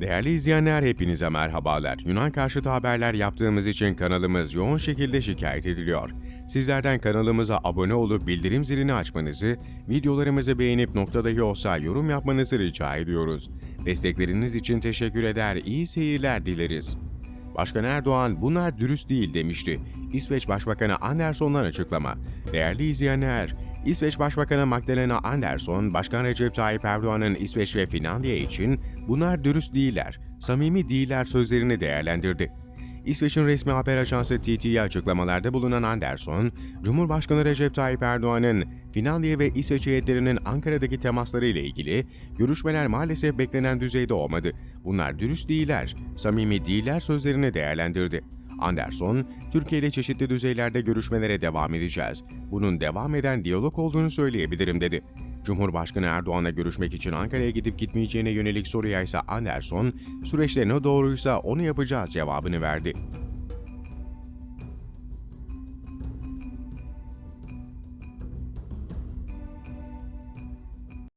Değerli izleyenler hepinize merhabalar. Yunan karşıtı haberler yaptığımız için kanalımız yoğun şekilde şikayet ediliyor. Sizlerden kanalımıza abone olup bildirim zilini açmanızı, videolarımızı beğenip nokta dahi olsa yorum yapmanızı rica ediyoruz. Destekleriniz için teşekkür eder, iyi seyirler dileriz. Başkan Erdoğan bunlar dürüst değil demişti. İsveç Başbakanı Anderson'dan açıklama. Değerli izleyenler, İsveç Başbakanı Magdalena Andersson, Başkan Recep Tayyip Erdoğan'ın İsveç ve Finlandiya için bunlar dürüst değiller, samimi değiller sözlerini değerlendirdi. İsveç'in resmi haber ajansı TT'ye açıklamalarda bulunan Anderson, Cumhurbaşkanı Recep Tayyip Erdoğan'ın Finlandiya ve İsveç heyetlerinin Ankara'daki temasları ile ilgili görüşmeler maalesef beklenen düzeyde olmadı. Bunlar dürüst değiller, samimi değiller sözlerini değerlendirdi. Anderson, Türkiye ile çeşitli düzeylerde görüşmelere devam edeceğiz. Bunun devam eden diyalog olduğunu söyleyebilirim dedi. Cumhurbaşkanı Erdoğan'la görüşmek için Ankara'ya gidip gitmeyeceğine yönelik soruya ise Anderson, süreçte ne doğruysa onu yapacağız cevabını verdi.